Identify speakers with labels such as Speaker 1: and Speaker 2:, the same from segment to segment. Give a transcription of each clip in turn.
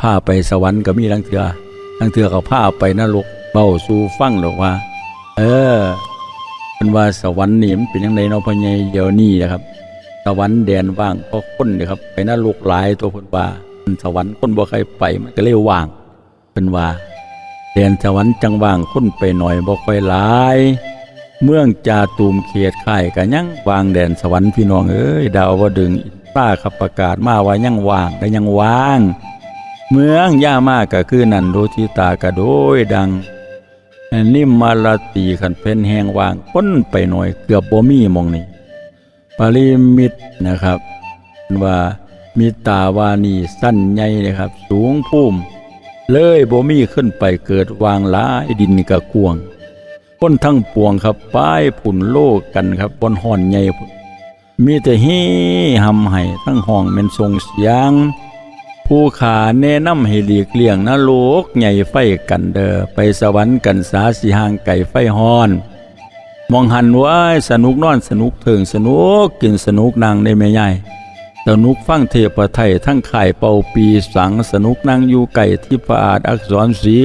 Speaker 1: พาไปสวรรค์ก็มีลังเถือลังเถือเขาพาไปนรกเบ้าสู่ฟังหรอกว่า เออเป็นว่าสวรรค์นี่มันเป็นยังไงเนาะพ่อใหญ่เดียวนี้นะครับ สวรรค์แดนว่างเพราะคนเนี่ยครับ ไปนรกหลายตัวคนว่าสวรรค์คนบ่ใครไปมันก็เลยว่าง เป็นว่าแดนสวรรค์จังว่างคนไปหน่อยบ่ค่อยหลายเมืองจาตูมเขตข่กันยังวางแดนสวรรค์พี่น้องเอ้ยดาวว่าดึงป้าขับประกาศมาว่ายังว่างและยังว่าง เมืองย่ามากก็คือนันโดทิตากระโดยดังนิมมาลาตีขันเป็นแหงวางพ้นไปหน่อยเกือบบ่มีมองนี้ปริมิตนะครับว่ามีตาวานีสั้นใหญ่นะครับ สูงพุ่มเลยบ่มีขึ้นไปเกิดวางหลายดินกะกวงพ้นทั้งปวงครับป้ายผุ่นโลกกันครับบนห่อนใหญ่มีแต่เฮหำไห้ทั้งห้องเป็นทรงเสียง ผู้ขาแนะนำให้หลีกเลี่ยงนรกใหญ่ไฟกันเดอไปสวรรค์กันสาสีหางไก่ไฟฮอน มองหันไว้สนุกนอนสนุกเถิงสนุกกินสนุกนางได้ไม่ใหญ่สนุกฟังเทพไทยทั้งข่ายเป่าปีสังสนุกนางอยู่ไก่ที่ประอาจอักษรสี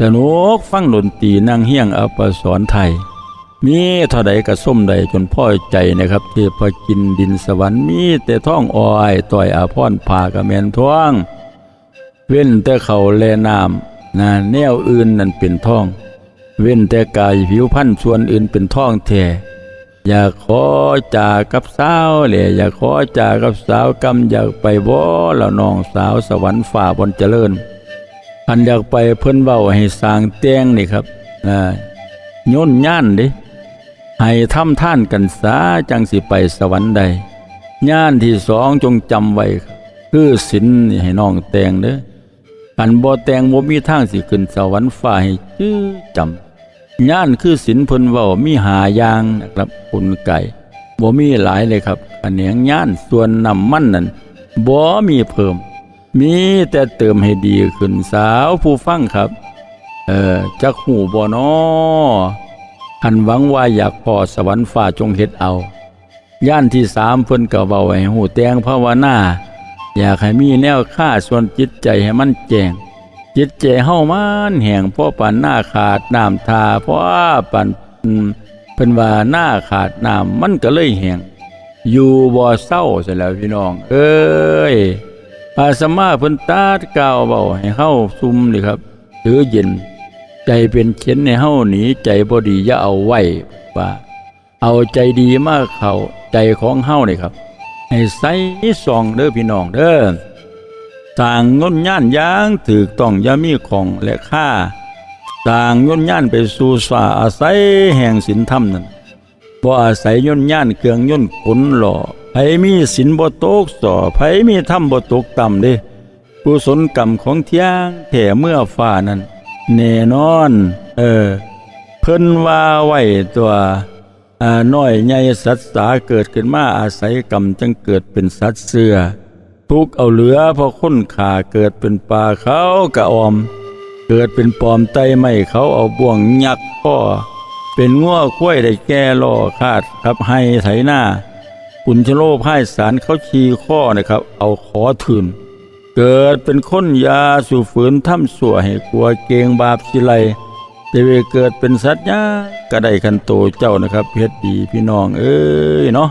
Speaker 1: สนุกฟังดนตรีนางเฮียงอัปสรไทย มีเท่าใดกระส้มใดจนพ่อใจนะครับเทพอกินดินสวรรค์มีแต่ท้องอ้อยต่อยอาพรพากระแมนท้องเว้นแต่เขาแลน้ำนะแนวอื่นนั่นเป็นท้อง เว้นแต่กายผิวพันธุ์ส่วนอื่นเป็นท้องแท้อยากขอจากับสาวแหละอยากขอจากับสาวกำอยากไปบ่ละน้องสาวสวรรค์ฝ่าบนเจริญอันอยากไปเพิ่นเว้าให้สร้างแต้งนี่ครับนะย่นย่านดิ ให้ทำท่านกันสาจังสิไปสวรรค์ใดย่านที่สองจงจำไว้ คือศีลนี่ให้น้องแตงเด้ออันบ่แตงบ่มีทางสิขึ้นสวรรค์ฟ้าให้จื้อจำย่านคือศีลเพิ่นเว้ามีหายางนะครับคุณไก่บ่มีหลายเลยครับอันเนียงย่านส่วนน้ำมันนั่นบ่มีเพิ่ม มีแต่เติมให้ดีขึ้นสาวผู้ฟังครับ เออจักหูบ่นอ อันหวังว่าอยากพอสวรรค์ฟ้าจงเฮ็ดเอา ย่านที่สามเพิ่นก็เว้าให้หูแตงภาวนา อยากให้มีแนวค่าส่วนจิตใจให้มันแจ้งจิตใจเฮามันแห่งเพราะปันหน้าขาดน้ำทาเพราะปันอืมเป็นว่าหน้าขาดน้ำมันก็เลยแห่งอยู่บ่เศร้าเสียแล้วพี่น้อง เอ้ยอาสมาเพิ่นตาดกล่าวเบาให้เฮาซุ่มนี่ครับ ถือเย็น ใจเป็นเข็นในเฮ้าหนีใจบ่ดีอย่าเอาไว้ว่าเอาใจดีมากเขาใจของเฮ้านี่ครับ ให้ใส่ซองเด้อพี่น้องเด้อสร้างงนย่านอยางถือต้องย่ามีของและค่าสร้างยนย่านไปสู่สาอาศัยแห่งศีลธรรมนั่นบ่อาศัยยนย่านเครื่องย่นขนหล่อไผมีศีลบ่ตกส่อไผมีธรรมบ่ตกต่ำเด้กุศลกรรมของเที่ยงแถ่เมื่อฟ้านั้น แน่นอน เออ เพิ่นว่าไว้ตัวอ่าน้อยใหญ่สัตว์สาเกิดขึ้นมาอาศัยกรรมจึงเกิดเป็นสัตว์เสือทุกเอาเหลือเพราะคนขาเกิดเป็นปลาเขากระออม เกิดเป็นปอมไตไม่เขาเอาบ่วงยักข้อเป็นง้อคุ้วยได้แก่ล่อคาดครับให้ไถหน้า ปุญชโลพ่ายสารเขาชีข้อนะครับ เอาขอถืน เกิดเป็นคนยาสู่ฝืนถ้ำสัวให้กลัวเกงบาปสิไลจะไปเกิดเป็นสัตว์ยาก็ได้คันโตเจ้านะครับเพชรดีพี่น้องเอ้ยเนาะ